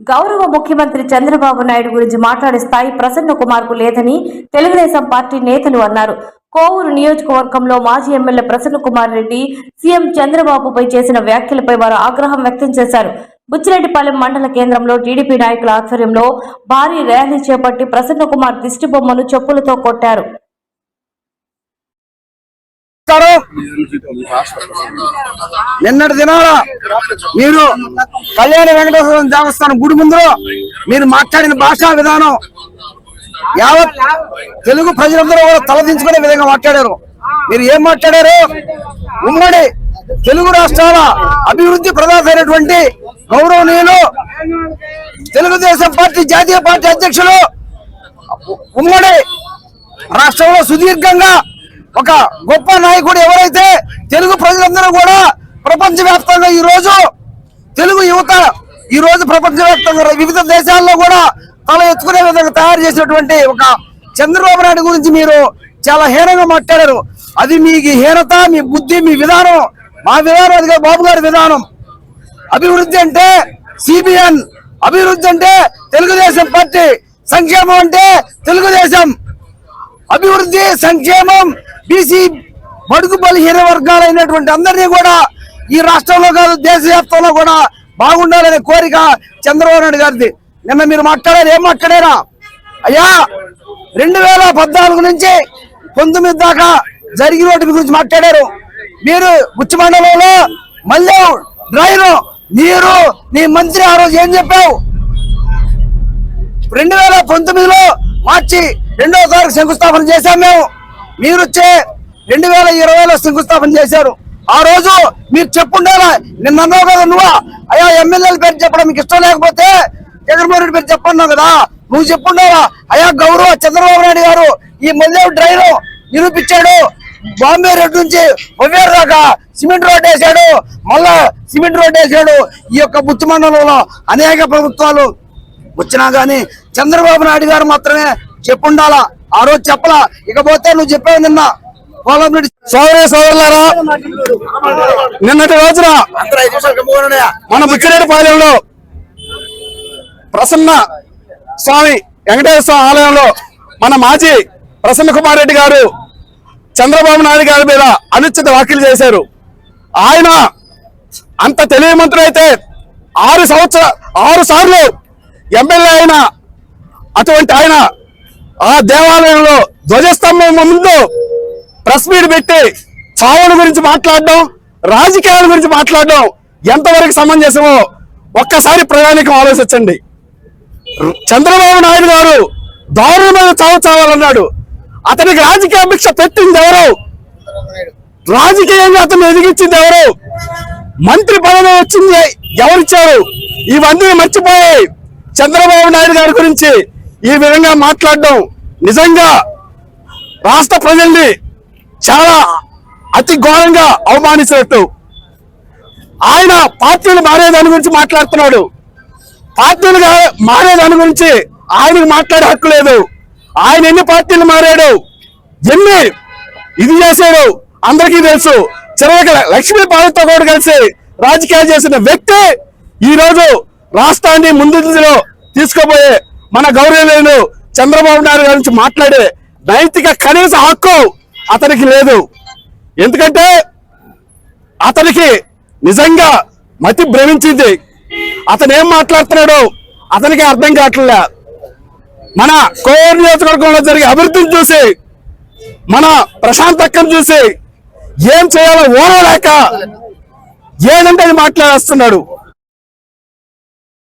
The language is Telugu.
గౌరవ ముఖ్యమంత్రి చంద్రబాబు నాయుడు గురించి మాట్లాడే స్థాయి ప్రసన్న కుమార్కు లేదని తెలుగుదేశం పార్టీ నేతలు అన్నారు. కోవూరు నియోజకవర్గంలో మాజీ ఎమ్మెల్యే ప్రసన్న కుమార్ రెడ్డి సీఎం చంద్రబాబుపై చేసిన వ్యాఖ్యలపై వారు ఆగ్రహం వ్యక్తం చేశారు. బుచ్చిరెడ్డిపాలెం మండల కేంద్రంలో టీడీపీ నాయకుల ఆధ్వర్యంలో భారీ ర్యాలీ చేపట్టి ప్రసన్న కుమార్ దిష్టి బొమ్మను చెప్పులతో కొట్టారు. నమస్కారం నిన్నటి దినాల మీరు కళ్యాణ వెంకటేశ్వర దేవస్థానం గుడి ముందు మీరు మాట్లాడిన భాషా విధానం యావత్ తెలుగు ప్రజలందరూ కూడా తలదించుకునే విధంగా మాట్లాడారు. మీరు ఏం మాట్లాడారు? ఉమ్మడి తెలుగు రాష్ట్రాల అభివృద్ధి ప్రధానమైనటువంటి గౌరవనీయులు తెలుగుదేశం పార్టీ జాతీయ పార్టీ అధ్యక్షులు ఉమ్మడి రాష్ట్రంలో సుదీర్ఘంగా ఒక గొప్ప నాయకుడు ఎవరైతే తెలుగు ప్రజలందరూ కూడా ప్రపంచ వ్యాప్తంగా ఈ రోజు తెలుగు యువత ఈరోజు ప్రపంచవ్యాప్తంగా ప్రపంచ వ్యాప్తంగా వివిధ దేశాల్లో కూడా తల ఎత్తుకునే విధంగా తయారు చేసినటువంటి ఒక చంద్రబాబు నాయుడు గురించి మీరు చాలా హీనంగా మాట్లాడారు. అది మీ హీనత మీ బుద్ధి మీ విధానం. మా విధానం అది కాదు బాబు గారి విధానం. అభివృద్ధి అంటే సిబిఎన్ అభివృద్ధి అంటే తెలుగుదేశం పార్టీ. సంక్షేమం అంటే తెలుగుదేశం. అభివృద్ధి సంక్షేమం బీసీ బడుగు బలహీన వర్గాలైనటువంటి అందరినీ కూడా ఈ రాష్ట్రంలో కాదు దేశవ్యాప్తంలో కూడా బాగుండాలనే కోరిక చంద్రబాబు నాయుడు గారిది. నిన్న మీరు మాట్లాడారు ఏం మాట్లాడారా? అయ్యా రెండు వేల పద్నాలుగు నుంచి పంతొమ్మిది దాకా జరిగిన వాటి గురించి మాట్లాడారు. మీరు గుచ్చి మండలంలో మళ్ళీ డ్రైను నీరు నీ మంత్రి ఆ రోజు ఏం చెప్పావు? రెండు వేల పంతొమ్మిదిలో మార్చి రెండవ తారీఖు శంకుస్థాపన చేశాం మేము. మీరు వచ్చే రెండు వేల ఇరవైలో శంకుస్థాపన చేశారు. ఆ రోజు మీరు చెప్పుండాలా నిన్న అన్నావు కదా నువ్వు. అయ్యా ఎమ్మెల్యేల పేరు చెప్పడం మీకు ఇష్టం లేకపోతే జగన్మోహన్ రెడ్డి పేరు చెప్పన్నావు కదా. నువ్వు చెప్పుండాలా. అయ్యా గౌరవ చంద్రబాబు నాయుడు గారు ఈ మల్లె డ్రైవర్ నిరూపించాడు. బాంబే రోడ్ నుంచి ఒవేరు దాకా సిమెంట్ రోడ్ వేసాడు మళ్ళా సిమెంట్ రోడ్ వేసాడు ఈ యొక్క బుద్ధి మండలంలో అనేక ప్రభుత్వాలు వచ్చినా కానీ చంద్రబాబు నాయుడు గారు మాత్రమే చెప్పుండాలా. ఆ రోజు చెప్పలా. ఇకపోతే నువ్వు చెప్పావు నిన్న. పోలంరెడ్డి సోదరి సోదరులారా నిన్నటి రోజున మన బుచ్చిరెడ్డిపాలెంలో ప్రసన్న స్వామి వెంకటేశ్వర ఆలయంలో మన మాజీ ప్రసన్న కుమార్ రెడ్డి గారు చంద్రబాబు నాయుడు గారి మీద అనుచిత వ్యాఖ్యలు చేశారు. ఆయన అంత తెలియమంతుడైతే ఆరు సంవత్సర ఆరు సార్లు ఎమ్మెల్యే అయిన అటువంటి ఆయన ఆ దేవాలయంలో ధ్వజస్తంభం ముందు ప్రెస్ మీట్ పెట్టి చావుల గురించి మాట్లాడడం రాజకీయాల గురించి మాట్లాడడం ఎంతవరకు సమంజసమో ఒక్కసారి ప్రయాణికం ఆలోచించండి. చంద్రబాబు నాయుడు గారు దారుణమైన చావు చావాలన్నాడు. అతనికి రాజకీయ భిక్ష పెట్టింది ఎవరు? రాజకీయంగా అతను ఎదిగించింది ఎవరు? మంత్రి పదవి వచ్చింది ఎవరిచ్చారు ఇవన్నీ మర్చిపోయి చంద్రబాబు నాయుడు గారి గురించి ఈ విధంగా మాట్లాడడం నిజంగా రాష్ట్ర ప్రజల్ని చాలా అతి ఘోరంగా అవమానించినట్టు ఆయన పార్టీలు మారేదాని గురించి మాట్లాడుతున్నాడు. పార్టీలుగా మారేదాని గురించి ఆయనకు మాట్లాడే హక్కు లేదు. ఆయన ఎన్ని పార్టీలు మారాడు? ఎన్ని ఇది చేశాడు? అందరికీ తెలుసు. చివరికి లక్ష్మీ పాలతో కూడా కలిసి రాజకీయాలు చేసిన వ్యక్తి ఈ రోజు రాష్ట్రాన్ని ముందులో తీసుకుపోయే మన గౌరవలేను చంద్రబాబు నాయుడు గారి నుంచి మాట్లాడే నైతిక కనీస హక్కు అతనికి లేదు. ఎందుకంటే అతనికి నిజంగా మతి భ్రమించింది. అతను ఏం మాట్లాడుతున్నాడు అతనికి అర్థం కావట్లే. మన కోవూరు నియోజకవర్గంలో జరిగే అభివృద్ధిని చూసి మన ప్రశాంతకం చూసి ఏం చేయాలో ఓరలేక ఏదంటే అది మాట్లాడేస్తున్నాడు.